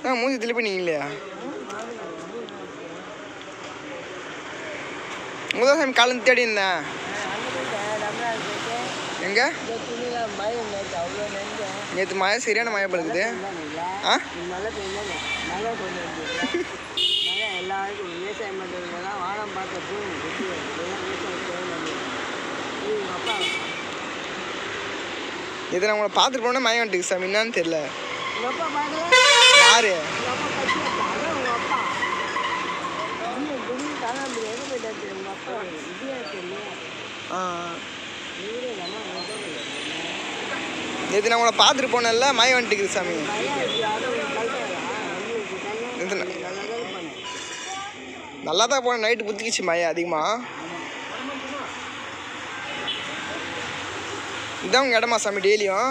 ஆ மூஞ்சி திருப்பி நீங்க இல்லையா முதல் சாமி காலம் தேடி இருந்தேன் எங்க? நேற்று மழை சரியான மழை படுக்குது ஆ? மழை மழை மழை எல்லாருக்கும் விவசாயம் அப்பா நான் உங்களை பார்த்துட்டு போனேன் மழை வந்துட்டு சாமி. என்னன்னு தெரியல. யாரு? நேற்று நான் உங்களை பார்த்துட்டு போனேன்ல மழை வந்துட்டு சாமி. நல்லா தான் போனேன் நைட்டு புத்திக்கிச்சு மழை அதிகமாக இதான் உங்கள் இடமா சாமி டெய்லியும்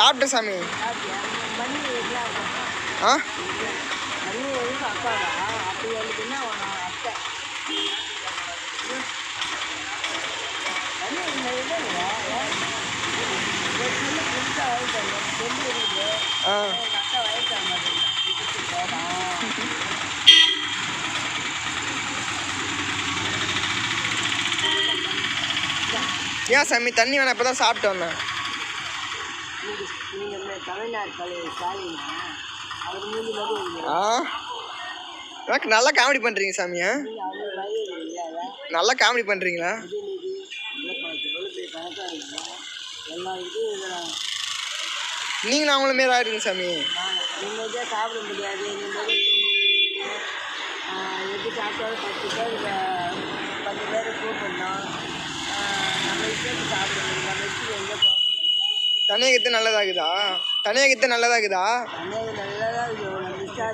அக்கா சாமி. ஆ? ஏன் சாமி தண்ணி வேணாம் இப்போ தான் சாப்பிட்டு வந்தேன். எனக்கு நல்லா காமெடி பண்ணுறீங்க சாமியா? ஆ? இல்லை நல்லா காமெடி பண்ணுறீங்களா உதயநிதி எவ்வளோ எல்லா அவங்கள மாரி ஆயிருங்க சாமி. சாப்பிட முடியாது நிம்மதி சாப்பிட்டாலும் பத்து பேர் பத்து பேர் கூப்பிடணும் நம்ம சாப்பிட முடியும் நம்ம இஷ்டத்துக்கு எங்கே போக முடியாது தனியாகத்து நல்லதாகுதா தனியாகத்து நல்லதாகுதா?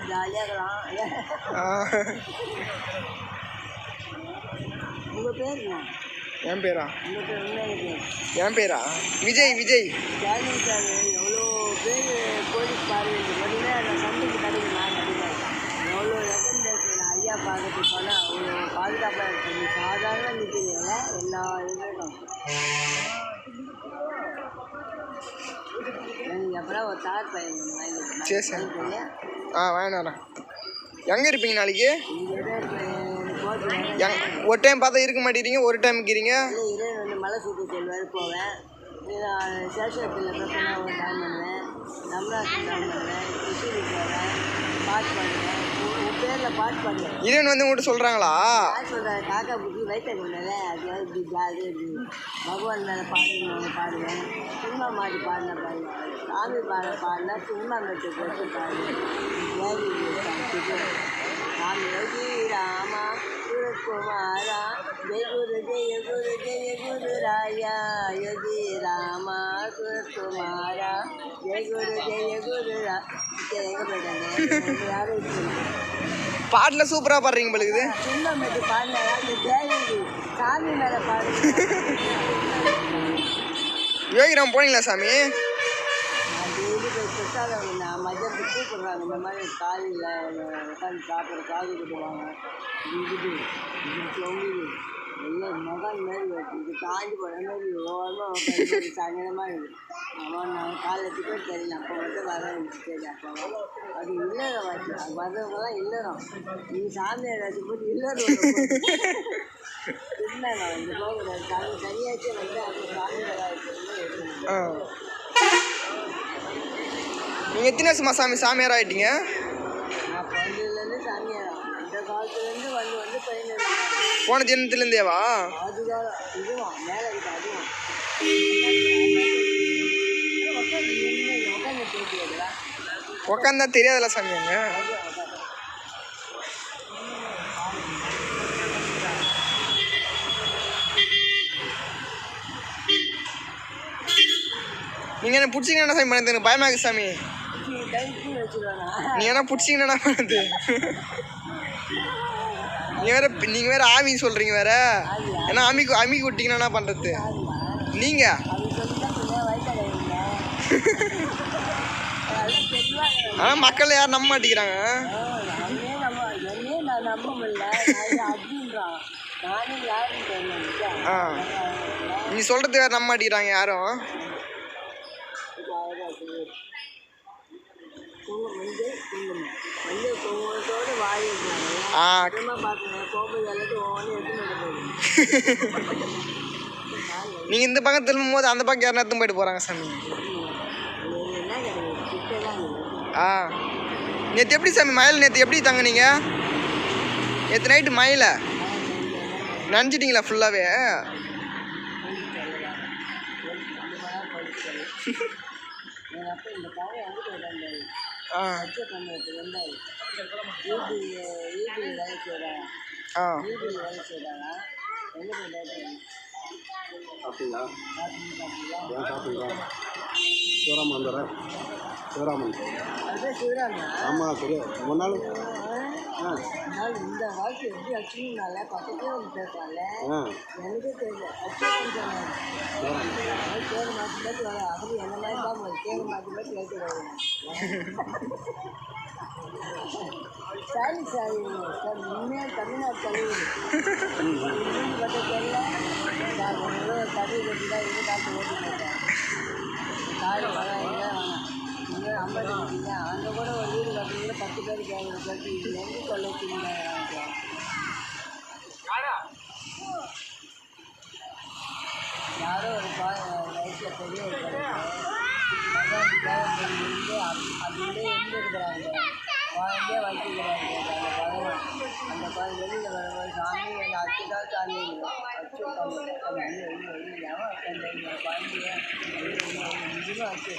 ஜாலியாக இருக்கலாம் உங்கள் பேர் என் பேரா? உங்கள் பேர் என் பேரா? விஜய் விஜய். எவ்வளோ அந்த நான் ஐயா அவ்வளோ பாதுகாப்பாக இருக்கு சாதாரண நிற்கிறீங்கள எல்லா இதுவும் அப்புறம் ஒரு தார் பையன் சரி, சரி. ஆ வாங்கிட்டு வரேன் எங்கே இருப்பீங்க நாளைக்கு? எங் ஒரு டைம் பார்த்தா இருக்க மாட்டேங்கிறீங்க ஒரு டைம் இருக்கிறீங்க மலை சுற்றி செல்வார் போவேன். சேஷத்தில் பிரச்சனை ஒரு டைம் பண்ணுவேன் டைம் பண்ணுவேன். கிருஷ்ணகிரி போவேன். பாட்டு பாடுவேன். இறைவன் வந்து உங்கள்கிட்ட சொல்கிறாங்களா காக்கா புத்தி வயிற்ற கொண்டல அது இப்படி பகவான் மேலே பாடணும் பாடுவேன் சினிமா மாடி பாடின பாடுவேன் சாமி பாட பாடினா சினிமா மெட்டு போட்டு பாடுவேன் சாமி யோகி ராமா குருகுமாரா. ஜெய குரு ஜெய குரு ஜெய குரு ராயா. யோகி ராமா குருகுமாரா. ஜெய குரு ஜெய குரு ரா எங்கே போயிட்டாங்க? யாரும் இல்லை பாட்டில் சூப்பராக பாடுறீங்க பழுகுது சின்ன யோகிராம் போனீங்களா சாமி நான் நான் மதியத்துக்கு கூப்பிடுறாங்க இந்த மாதிரி காலையில் உட்காந்து சாப்பிட்ற காது கொடுவாங்க இது எல்லாம் மகன் மாதிரி இருக்கு. இது காஞ்சி போன மாதிரி ஓரமாக சாயங்காலமாக இருக்குது அவன் நான் காலைல டிக்கெட் தெரியல அப்போ மட்டும் வர சரி அப்போ. அது இல்லறம் வச்சு அது வர்றவங்கலாம் இல்லறம் நீ சாமியார் வச்சு போட்டு இல்லறம் இல்லை நான் இந்த தனியாச்சும் வந்து அந்த ஆ நீங்கள் எத்தனை வருஷமா சாமி சாமியார் ஆகிட்டீங்க நான் பிறந்ததுலேருந்து சாமியார் அந்த காலத்துலேருந்து வந்து வந்து பையன் போன ஜென்மத்திலேருந்தேவா உக்காந்தா தெரியாதுல்ல சாமி அங்கே. நீங்கள் என்ன பிடிச்சிங்கன்னா சாமி எனக்கு பயமாக சாமி. நீ என்ன பிடிச்சிங்கன்னா பண்ணுது நீங்கள் வேற நீங்கள் வேற ஆமி சொல்கிறீங்க வேற. ஏன்னா ஆமி ஆமிக்கு விட்டிங்கன்னா என்ன பண்ணுறது நீங்கள் ஆனால் மக்கள் யார் நம்ப மாட்டேங்கிறாங்க. ஆ. நீ சொல்கிறது வேறு நம்ப மாட்டேங்கிறாங்க யாரும். ஆ. அப்புறமா பார்க்கணும் போகும்போது எல்லாத்தையும் ஒவ்வொன்றும் எடுத்து போயிடுது நீங்க இந்த பக்கம் திரும்பும் போது அந்த பக்கம் யாரும் எடுத்து போயிட்டு போறாங்க சாமி? ஆ. நேற்று எப்படி சாமி மயில் நேற்று எப்படி தங்குனீங்க? நேற்று நைட்டு மயில? நனைஞ்சிட்டிங்களா ஃபுல்லாகவே எங்கள் அப்பா இந்த காரை எங்கே போயிட்டாங்க ஆ. ஆ. பார்த்தீங்களா ஏன் சாப்பிட்டீங்களா சிவராமன் வந்துடுறேன் சிவராமன். ஆமாம் சரி ரொம்ப நாள் ஆ அதனால் இந்த வாழ்க்கை எப்படி பக்கத்துல வந்து பேசலாம்ல ஆ எனக்கே தெரியல அச்சுன்னு சொன்னாங்க பேர் மாற்றி மாற்றி வர அப்படி என்ன மாதிரி தான் மாற்றி மாற்றி கேட்டு வருவேன் சாரி சாரி சார் உண்மையாக தமிழ்நாடு தலைவர் பட்ட தெரியல சார் ஒன்று தடவை கட்டி தான் இது காட்டு ஓட்டி போட்டேன் காடு வர இல்லை வேணாம் நீங்கள் ஐம்பது இருக்கீங்க அங்கே கூட ஒரு கட்டுறீங்க பத்து பேர் கேட்குற கட்டி இது எங்கே கொள்ள வச்சுருந்தாங்க யாரோ? ஒரு பா வயசில் பெரிய ஒரு இருந்து அப்படியே இருந்துருக்குறாங்க குழந்தைய வச்சுக்கிறாங்க அந்த பழம் அந்த பழம் வெளியில் வரும்போது சாமி அந்த அச்சு தான் சாமி. அச்சு உட்காந்து வெளியே வெளியே வெளியே அந்த குழந்தைய இங்கேயும் அச்சு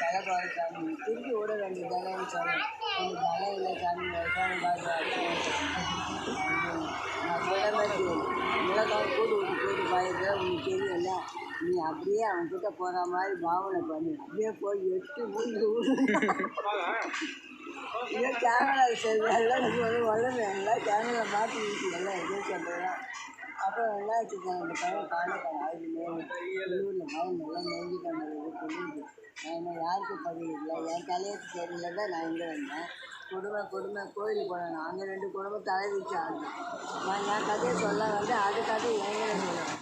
தலை பாரு சாமி திருப்பி வேண்டிய வேண்டியதானே சாமி எனக்கு தலை இல்லை சாமி வயசான பாரு நான் சொல்ல மாதிரி மிளகாய் கூடு விட்டு கூடு பாயிருக்க உனக்கு நீ அப்படியே அவன்கிட்ட போகிற மாதிரி பாவனை பண்ணு. அப்படியே போய் எட்டு மூணு இதே கேமரா சரி எல்லாம் நீ வந்து எல்லாம் கேமரா மாற்றி வீட்டு எல்லாம் எதுவும் சொல்கிறேன் அப்புறம் என்ன வச்சுருக்காங்க இந்த பையன் காணக்கான அது ஊரில் பையன் நல்லா மேய்ஞ்சிக்கான புரியுது நான் யாருக்கும் பதிவு இல்லை? என் தலையத்து சரியில்லை தான் நான் இங்கே வந்தேன். குடும்பம் குடும்பம் கோயிலுக்கு போனேன் நாங்கள் ரெண்டு குடும்பம் தலை வச்சு நான் என் கதையை சொல்ல வந்து அது கதை எங்கே